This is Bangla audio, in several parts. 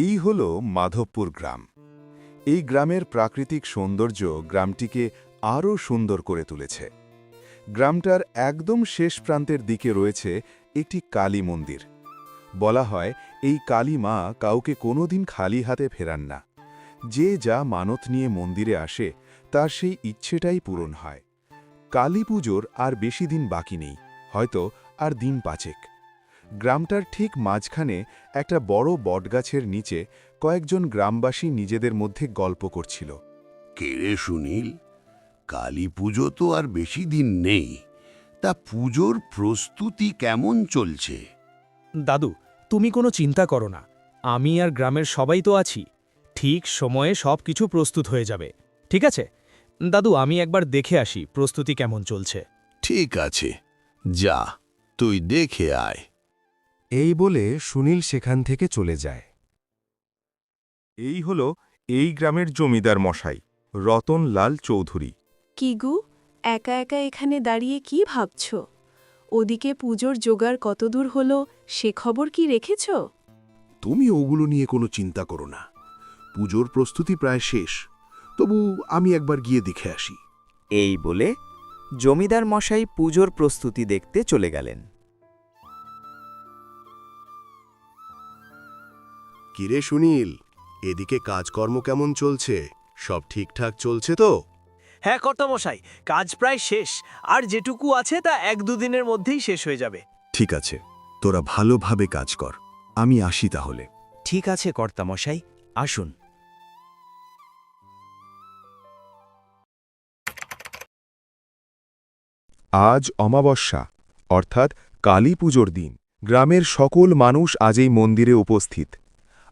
এই হল মাধবপুর গ্রাম। এই গ্রামের প্রাকৃতিক সৌন্দর্য গ্রামটিকে আরও সুন্দর করে তুলেছে। গ্রামটার একদম শেষ প্রান্তের দিকে রয়েছে একটি কালী মন্দির। বলা হয়, এই কালী মা কাউকে কোনোদিন খালি হাতে ফেরান না। যে যা মানত নিয়ে মন্দিরে আসে, তার সেই ইচ্ছেটাই পূরণ হয়। কালী পুজোর আর বেশি দিন বাকি নেই, হয়তো আর দিন পাঁচেক। গ্রামটার ঠিক মাঝখানে একটা বড় বটগাছের নিচে কয়েকজন গ্রামবাসী নিজেদের মধ্যে গল্প করছিল। কেড়ে সুনীল? কালী পুজো তো আর বেশি দিন নেই। তা পুজোর প্রস্তুতি কেমন চলছে? দাদু তুমি কোনো চিন্তা করো না। আমি আর গ্রামের সবাই তো আছি। ঠিক সময়ে সব কিছু প্রস্তুত হয়ে যাবে। ঠিক আছে? দাদু আমি একবার দেখে আসি প্রস্তুতি কেমন চলছে। ঠিক আছে। যা তুই দেখে আয়। এই বলে সুনীল সেখান থেকে চলে যায়। এই হল এই গ্রামের জমিদার মশাই রতন লাল চৌধুরী। কিগু একা একা এখানে দাঁড়িয়ে কি ভাবছ? ওদিকে পুজোর জোগাড় কতদূর হলো সে খবর কি রেখেছ? তুমি ওগুলো নিয়ে কোনো চিন্তা করো না। পুজোর প্রস্তুতি প্রায় শেষ তবু আমি একবার গিয়ে দেখে আসি। এই বলে জমিদার মশাই পুজোর প্রস্তুতি দেখতে চলে গেলেন। কিরে সুনীল? এদিকে কাজকর্ম কেমন চলছে? সব ঠিকঠাক চলছে তো? হ্যাঁ কর্তামশাই কাজ প্রায় শেষ। আর যেটুকু আছে তা এক দুদিনের মধ্যেই শেষ হয়ে যাবে। ঠিক আছে তোরা ভালোভাবে কাজ কর। আমি আসি তাহলে। ঠিক আছে কর্তামশাই আসুন। আজ অমাবস্যা অর্থাৎ কালী পুজোর দিন। গ্রামের সকল মানুষ আজ এই মন্দিরে উপস্থিত।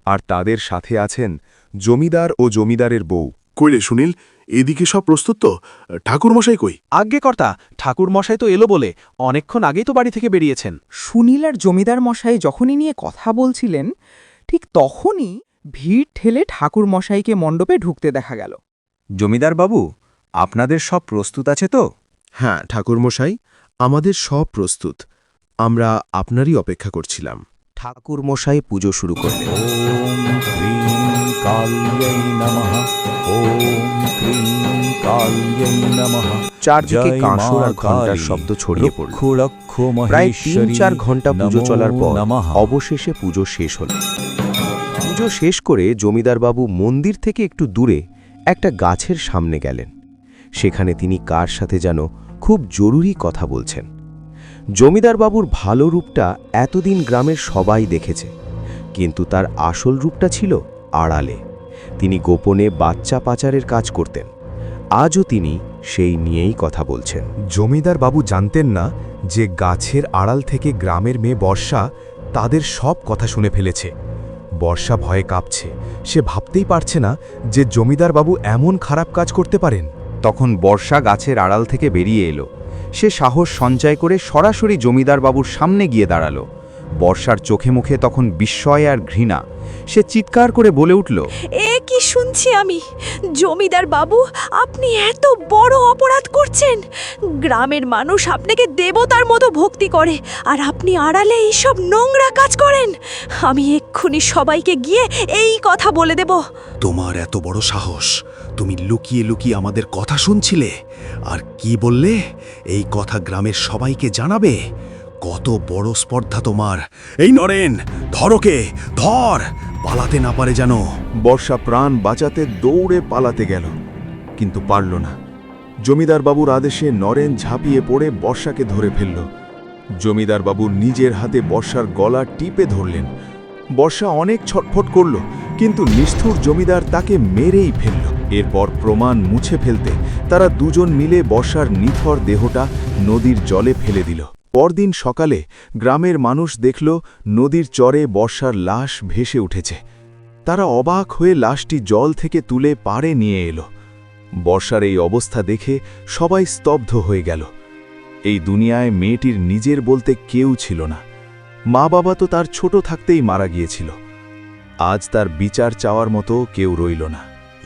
আর তাদের সাথে আছেন জমিদার ও জমিদারের বউ। কইলে সুনীল এদিকে সব প্রস্তুত তো? ঠাকুরমশাই কই? আজ্ঞে কর্তা ঠাকুর তো এলো বলে অনেকক্ষণ আগেই তো বাড়ি থেকে বেরিয়েছেন। সুনীল আর জমিদার মশাই যখনই নিয়ে কথা বলছিলেন ঠিক তখনই ভিড় ঠেলে ঠাকুর মশাইকে মণ্ডপে ঢুকতে দেখা গেল। জমিদার বাবু আপনাদের সব প্রস্তুত আছে তো? হ্যাঁ ঠাকুরমশাই আমাদের সব প্রস্তুত। আমরা আপনারই অপেক্ষা করছিলাম। ঠাকুর মশাই পুজো শুরু করলেন। চারদিকে কাঁসর আর ঘণ্টার শব্দ ছড়িয়ে পড়ল। প্রায় তিন চার ঘণ্টা পুজো চলার পর অবশেষে পুজো শেষ হল। পুজো শেষ করে জমিদারবাবু মন্দির থেকে একটু দূরে একটা গাছের সামনে গেলেন। সেখানে তিনি কার সাথে যেন খুব জরুরি কথা বলছেন। জমিদারবাবুর ভালো রূপটা এতদিন গ্রামের সবাই দেখেছে কিন্তু তার আসল রূপটা ছিল আড়ালে। তিনি গোপনে বাচ্চা পাচারের কাজ করতেন। আজও তিনি সেই নিয়েই কথা বলছেন। জমিদার বাবু জানতেন না যে গাছের আড়াল থেকে গ্রামের মেয়ে বর্ষা তাদের সব কথা শুনে ফেলেছে। বর্ষা ভয়ে কাঁপছে। সে ভাবতেই পারছে না যে জমিদার বাবু এমন খারাপ কাজ করতে পারেন। তখন বর্ষা গাছের আড়াল থেকে বেরিয়ে এলো। সে সাহস সঞ্চয় করে সরাসরি জমিদার বাবুর সামনে গিয়ে দাঁড়াল। বর্ষার চোখে মুখে তখন বিস্ময় আর ঘৃণা। সে চিৎকার করে বলে উঠল, এ কি শুনছি আমি? জমিদার বাবু, আপনি এত বড় অপরাধ করছেন। গ্রামের মানুষ আপনাকে দেবতার মতো ভক্তি করে, আর আপনি আড়ালে এইসব নোংরা কাজ করেন। আমি এক্ষুনি সবাইকে গিয়ে এই কথা বলে দেব। তোমার এত বড় সাহস, তুমি লুকিয়ে লুকিয়ে আমাদের কথা শুনছিলে? আর কি বললে? এই কথা গ্রামের সবাইকে জানাবে? কত বড় স্পর্ধা তোমার। এই নরেন ধরকে ধর! পালাতে না পারে যেন। বর্ষা প্রাণ বাঁচাতে দৌড়ে পালাতে গেল, কিন্তু পারল না। জমিদার বাবুর আদেশে নরেন ঝাঁপিয়ে পড়ে বর্ষাকে ধরে ফেলল। জমিদার বাবু নিজের হাতে বর্ষার গলা টিপে ধরলেন। বর্ষা অনেক ছটফট করল, কিন্তু নিষ্ঠুর জমিদার তাকে মেরেই ফেলল। এরপর প্রমাণ মুছে ফেলতে তারা দুজন মিলে বর্ষার নিথর দেহটা নদীর জলে ফেলে দিল। পরদিন সকালে গ্রামের মানুষ দেখল নদীর চরে বর্ষার লাশ ভেসে উঠেছে। তারা অবাক হয়ে লাশটি জল থেকে তুলে পাড়ে নিয়ে এলো। বর্ষার এই অবস্থা দেখে সবাই স্তব্ধ হয়ে গেল। এই দুনিয়ায় মেয়েটির নিজের বলতে কেউ ছিল না। মা বাবা তো তার ছোট থাকতেই মারা গিয়েছিল। আজ তার বিচার চাওয়ার মতো কেউ রইল না।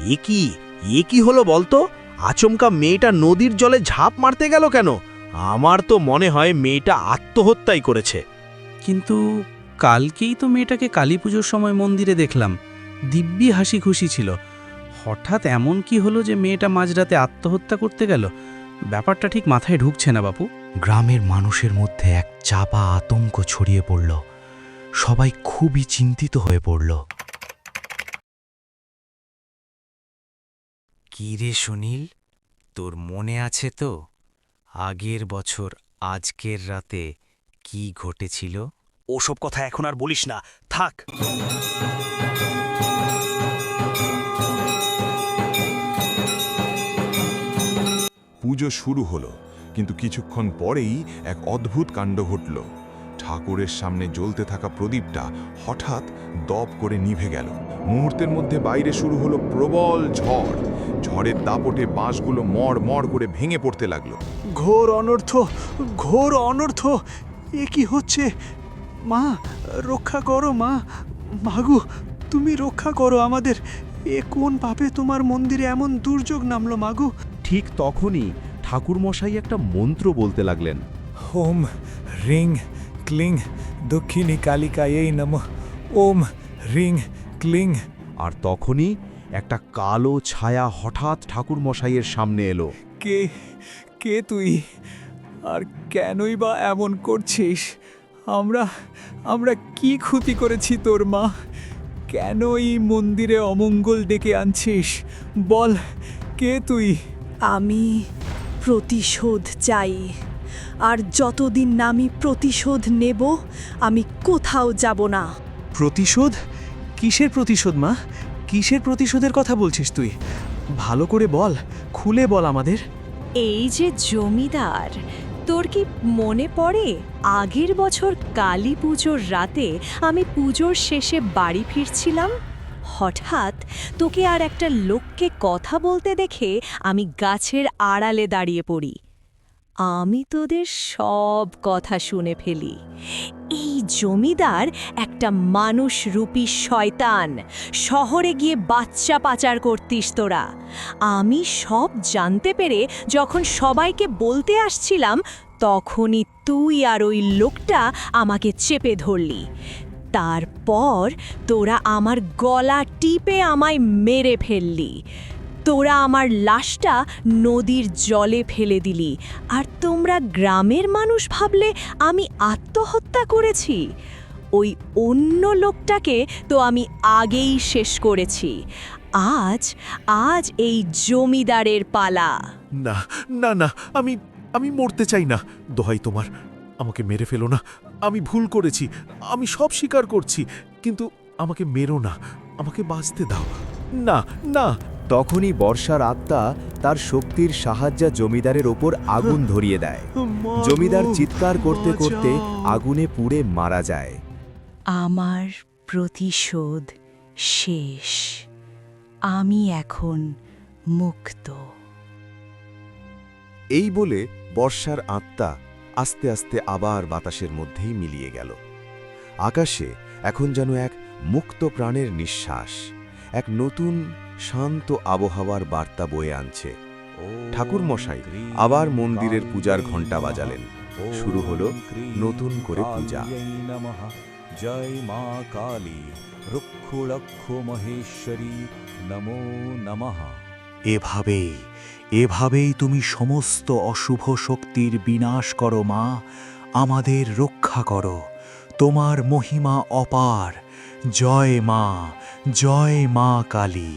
এ কি? এ কি হলো বলতো? আচমকা মেয়েটা নদীর জলে ঝাঁপ মারতে গেল কেন? আমার তো মনে হয় মেয়েটা আত্মহত্যাই করেছে। কিন্তু কালকেই তো মেয়েটাকে কালী পুজোর সময় মন্দিরে দেখলাম। দিব্যি হাসি খুশি ছিল। হঠাৎ এমন কি হলো যে মেয়েটা মাঝরাতে আত্মহত্যা করতে গেল? ব্যাপারটা ঠিক মাথায় ঢুকছে না বাপু। গ্রামের মানুষের মধ্যে এক চাপা আতঙ্ক ছড়িয়ে পড়ল। সবাই খুবই চিন্তিত হয়ে পড়ল। কি রে সুনীল? তোর মনে আছে তো? আগের বছর আজকের রাতে কি ঘটেছিল? ওসব কথা এখন আর বলিস না। থাক। পুজো শুরু হলো কিন্তু কিছুক্ষণ পরেই এক অদ্ভুত কাণ্ড ঘটল। ঠাকুরের সামনে জ্বলতে থাকা প্রদীপটা হঠাৎ দপ করে নিভে গেল। মুহূর্তের মধ্যে বাইরে শুরু হলো প্রবল ঝড়। ঝড়ের দাপটে বাঁশগুলো মড় মড় করে ভেঙে পড়তে লাগল। ঘোর অনর্থ ঘোর অনর্থ এ কি হচ্ছে? মা রক্ষা করো মা। মাগু তুমি রক্ষা করো আমাদের। এ কোন পাপে তোমার মন্দিরে এমন দুর্যোগ নামলো মাগু? ঠিক তখনই ঠাকুরমশাই একটা মন্ত্র বলতে লাগলেন। ওম রিং ক্লিং দক্ষিণী কালিকায়েই নম ওম রিং ক্লিং আর তখনই একটা কালো ছায়া হঠাৎ ঠাকুরমশাইয়ের সামনে এলো। কে কে তুই? আর কেনই বা এমন করছিস? আমরা আমরা কি ক্ষতি করেছি তোর মা? কেন এই মন্দিরে অমঙ্গল ডেকে আনছিস? বল কে তুই? আমি প্রতিশোধ চাই। আর যতদিন না আমি প্রতিশোধ নেব আমি কোথাও যাব না। প্রতিশোধ? কিসের প্রতিশোধ মা? কিসের প্রতিশোধের কথা বলছিস তুই? ভালো করে বল খুলে বল আমাদের। এই যে জমিদার তোর কি মনে পড়ে? আগের বছর কালী পুজোর রাতে আমি পুজোর শেষে বাড়ি ফিরছিলাম। হঠাৎ তোকে আর একটা লোককে কথা বলতে দেখে আমি গাছের আড়ালে দাঁড়িয়ে পড়ি। আমি তোদের সব কথা শুনে ফেলি। এই জমিদার একটা মানুষ মানুষরূপী শয়তান। শহরে গিয়ে বাচ্চা পাচার করতিস তোরা। আমি সব জানতে পেরে যখন সবাইকে বলতে আসছিলাম, তখনই তুই আর ওই লোকটা আমাকে চেপে ধরলি। তারপর তোরা আমার গলা টিপে আমায় মেরে ফেললি। তোরা আমার লাশটা নদীর জলে ফেলে দিলি। আর তোমরা গ্রামের মানুষ ভাবলে আমি আত্মহত্যা করেছি। ওই অন্য লোকটাকে তো আমি আগেই শেষ করেছি। আজ আজ এই জমিদারের পালা। না না না, আমি আমি মরতে চাই না। দোহাই তোমার, আমাকে মেরে ফেলো না। আমি ভুল করেছি, আমি সব স্বীকার করছি, কিন্তু আমাকে মেরো না। আমাকে বাঁচতে দাও। না না তখনই বর্ষার আত্মা তার শক্তির সাহায্যে জমিদারের ওপর আগুন ধরিয়ে দেয়। জমিদার চিৎকার করতে করতে আগুনে পুড়ে মারা যায়। আমার প্রতিশোধ শেষ। আমি এখন মুক্ত। এই বলে বর্ষার আত্মা আস্তে আস্তে আবার বাতাসের মধ্যেই মিলিয়ে গেল। আকাশে এখন যেন এক মুক্ত প্রাণের নিঃশ্বাস এক নতুন শান্ত আবহাওয়ার বার্তা বয়ে আনছে। ঠাকুরমশাই আবার মন্দিরের পূজার ঘণ্টা বাজালেন। শুরু হলো নতুন করে পূজা। জয় মা কালী। রুক্ষ লক্ষ মহেশ্বরী। নমো নমঃ। এভাবেই এভাবেই তুমি সমস্ত অশুভ শক্তির বিনাশ করো মা। আমাদের রক্ষা করো। তোমার মহিমা অপার। জয় মা জয় মা কালী।